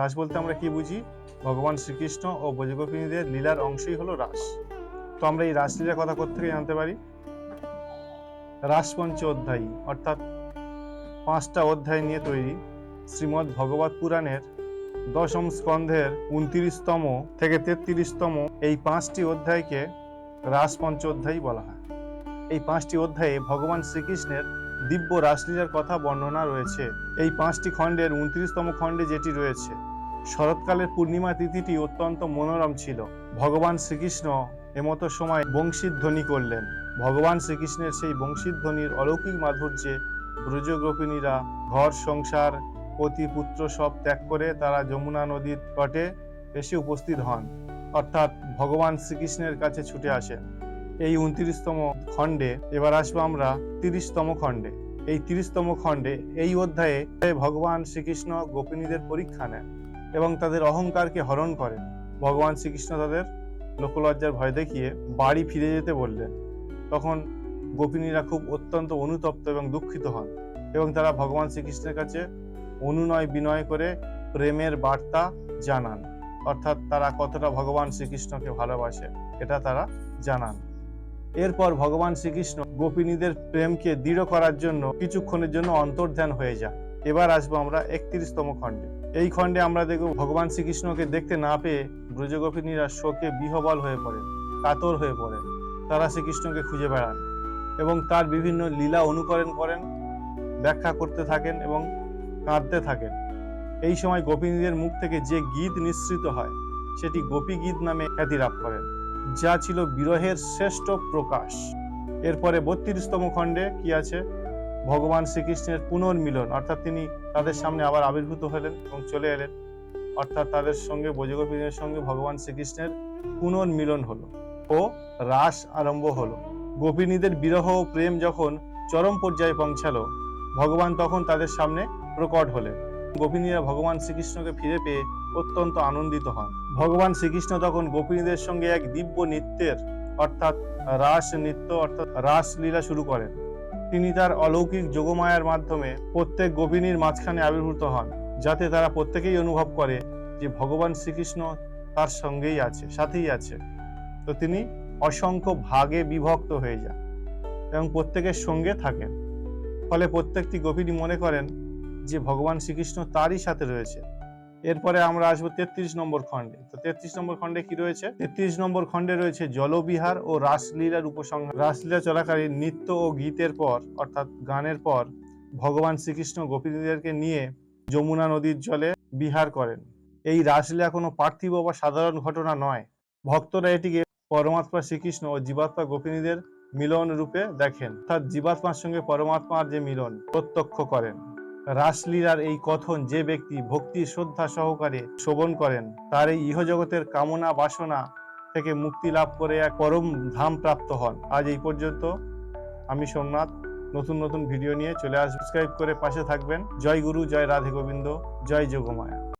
রাস বলতে আমরা কি বুঝি? ভগবান শ্রীকৃষ্ণ ও ব্রজগোপিনীদের লীলার অংশই হলো রাস। তো আমরা এই রাসলীলার কথা কোথেকে জানতে পারি? রাসপঞ্চ অধ্যায়ী, অর্থাৎ পাঁচটা অধ্যায় নিয়ে তৈরি শ্রীমদ্ ভগবত পুরাণের দশম স্কন্ধের উনত্রিশতম থেকে তেত্রিশতম এই পাঁচটি অধ্যায়কে রাসপঞ্চ অধ্যায়ী বলা হয়। এই পাঁচটি অধ্যায়ে ভগবান শ্রীকৃষ্ণের দিব্য রাসলীলার কথা বর্ণনা রয়েছে। এই পাঁচটি খণ্ডের উনত্রিশতম খণ্ডে যেটি রয়েছে শরৎকালের পূর্ণিমা তিথিটি অত্যন্ত মনোরম ছিল। ভগবান শ্রীকৃষ্ণ এমতো সময় বংশীধ্বনি করলেন। ভগবান শ্রীকৃষ্ণের সেই বংশীধ্বনির অলৌকিক মাধুর্যে ব্রজগোপিনীরা ঘর, সংসার, পতি, পুত্র সব ত্যাগ করে তারা যমুনা নদীর তটে এসে উপস্থিত হন। অর্থাৎ ভগবান শ্রীকৃষ্ণের কাছে ছুটে আসেন। এই উনত্রিশতম খণ্ডে এবার আসব আমরা তিরিশতম খণ্ডে। এই তিরিশতম খণ্ডে এই অধ্যায়ে ভগবান শ্রীকৃষ্ণ গোপিনীদের পরীক্ষা নেন। এবং তাদের অহংকারকে হরণ করেন ভগবান শ্রীকৃষ্ণ তাদের লোকলজ্জার ভয় দেখিয়ে বাড়ি ফিরে যেতে বললেন। তখন গোপিনীরা খুব অত্যন্ত অনুতপ্ত এবং দুঃখিত হন এবং তারা ভগবান শ্রীকৃষ্ণের কাছে অনুনয় বিনয় করে প্রেমের বার্তা জানান। অর্থাৎ তারা কতটা ভগবান শ্রীকৃষ্ণকে ভালোবাসে এটা তারা জানান। এরপর ভগবান শ্রীকৃষ্ণ গোপিনীদের প্রেমকে দৃঢ় করার জন্য কিছুক্ষণের জন্য অন্তর্ধান হয়ে যায় এবার আসব আমরা একত্রিশতম খণ্ডে। এই খণ্ডে আমরা দেখব ভগবান শ্রীকৃষ্ণকে দেখতে না পেয়ে ব্রজগোপিনীরা শোকে বিহবল হয়ে পড়েন কাতর হয়ে পড়েন তারা শ্রীকৃষ্ণকে খুঁজে বেড়ান এবং তার বিভিন্ন লীলা অনুকরণ করেন, ব্যাখ্যা করতে থাকেন এবং কাঁদতে থাকেন। এই সময় গোপিনীদের মুখ থেকে যে গীত নিঃসৃত হয়, সেটি গোপী গীত নামে খ্যাতি লাভ করেন, যা ছিল বিরহের শ্রেষ্ঠ প্রকাশ। এরপরে বত্রিশতম খণ্ডে কি আছে? ভগবান শ্রীকৃষ্ণের পুনর্মিলন, অর্থাৎ তিনি তাদের সামনে আবার আবির্ভূত হলেন এবং চলে এলেন। অর্থাৎ তাদের সঙ্গে ব্রজগোপীদের সঙ্গে ভগবান শ্রীকৃষ্ণের পুনর্মিলন হলো ও রাস আরম্ভ হলো। গোপিনীদের বিরহ ও প্রেম যখন চরম পর্যায়ে পৌঁছালো, ভগবান তখন তাদের সামনে প্রকট হলেন। গোপিনীরা ভগবান শ্রীকৃষ্ণকে ফিরে পেয়ে অত্যন্ত আনন্দিত হন। ভগবান শ্রীকৃষ্ণ তখন গোপিনীদের সঙ্গে এক দিব্য নৃত্যের, অর্থাৎ রাস নৃত্য, অর্থাৎ রাস লীলা শুরু করেন। তিনি তার অলৌকিক যোগমায়ার মাধ্যমে প্রত্যেক গোপিনীর মাঝখানে আবির্ভূত হন, যাতে তারা প্রত্যেকেই অনুভব করে যে ভগবান শ্রীকৃষ্ণ তার সঙ্গেই আছে, সাথেই আছে। তো তিনি অসংখ্য ভাগে বিভক্ত হয়ে যান এবং প্রত্যেকের সঙ্গে থাকেন। ফলে প্রত্যেকটি গোপিনী মনে করেন যে ভগবান শ্রীকৃষ্ণ তারই সাথে রয়েছে এরপরে আমরা আসব তেত্রিশ নম্বর খণ্ডে। তো তেত্রিশ নম্বর খণ্ডে কি রয়েছে? তেত্রিশ নম্বর খণ্ডে রয়েছে জলবিহার ও রাসলীলার উপসংহার। রাসলীলা চলাকালীন নৃত্য ও গীতের পর, অর্থাৎ গানের পর, ভগবান শ্রীকৃষ্ণ গোপীদেরকে নিয়ে যমুনা নদীর জলে বিহার করেন। এই রাসলীলা কোনো পার্থিব বা সাধারণ ঘটনা নয়। ভক্তরা এটিকে পরমাত্মা শ্রীকৃষ্ণ ও জীবাত্মা গোপিনীদের মিলন রূপে দেখেন। অর্থাৎ জীবাত্মার সঙ্গে পরমাত্মার যে মিলন, প্রত্যক্ষ করেন। রাসলীলার এই কথন যে ব্যক্তি ভক্তি শ্রদ্ধা সহকারে শ্রবণ করেন, তার এই ইহজগতের কামনা বাসনা থেকে মুক্তি লাভ করে এক পরম ধাম প্রাপ্ত হন। আজ এই পর্যন্ত আমি সোমনাথ, নতুন নতুন ভিডিও নিয়ে চলে আস সাবস্ক্রাইব করে পাশে থাকবেন। জয় গুরু, জয় রাধে গোবিন্দ, জয় যোগমায়া